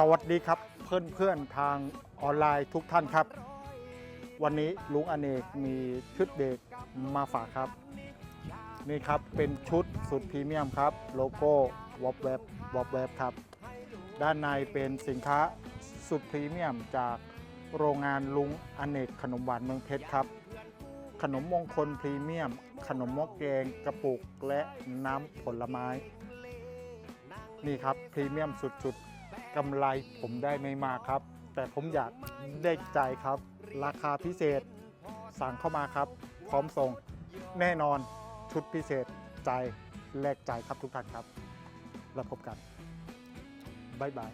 สวัสดีครับเพื่อนเพื่อนๆทางออนไลน์ทุกท่านครับ วันนี้ลุงอเนกมีชุดเด็กมาฝากครับ นี่ครับเป็นชุดสุดพรีเมียมครับ โลโก้วอปเว็บวอปเว็บครับ ด้านในเป็นสินค้าสุดพรีเมียมจากโรงงานลุงอเนกขนมหวานเมืองเพชรครับ ขนมมงคลพรีเมียม ขนมม้อแกงกระปุกและน้ำผลไม้ นี่ครับพรีเมียมสุดๆ กำไรผมได้ไม่มากครับ แต่ผมอยากได้ใจครับ ราคาพิเศษ สั่งเข้ามาครับ พร้อมส่งแน่นอนชุดพิเศษใจแลกใจครับทุกท่านครับ แล้วพบกัน บ๊ายบาย